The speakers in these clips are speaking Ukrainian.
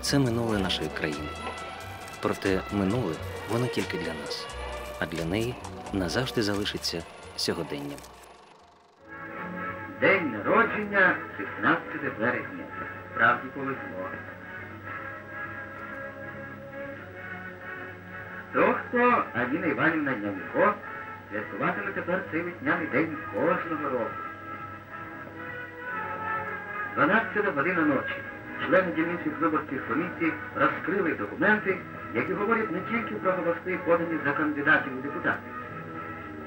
Це минуле нашої країни. Проте минуле воно тільки для нас, а для неї назавжди залишиться сьогоденням. День народження 16 березня. Справді повезло. Хто хто, Аліна Іванівна Нянько святкуватиме тепер цей весняний день кожного року. 12 година ночі. Члени дільничих виборчих комісій розкрили документи, які говорять не тільки про голоси, подані за кандидатів у депутати.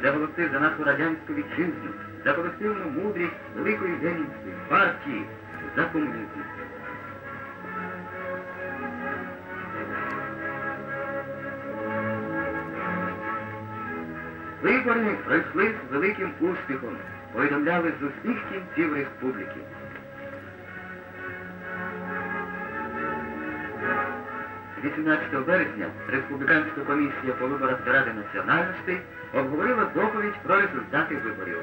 Це голоси за нашу радянську вітчизну, за колективну мудрість великої ленінської партії, за комунізм. Вибори пройшли з великим успіхом, повідомляли з усіх кінців республіки. – 18 березня Республіканська комісія по виборах Ради національностей обговорила доповідь про результати виборів.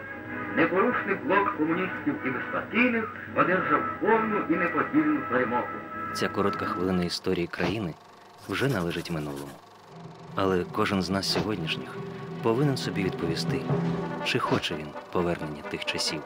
Непорушний блок комуністів і безпартійних одержав повну і неподільну перемогу. Ця коротка хвилина історії країни вже належить минулому. Але кожен з нас сьогоднішніх повинен собі відповісти, чи хоче він повернення тих часів.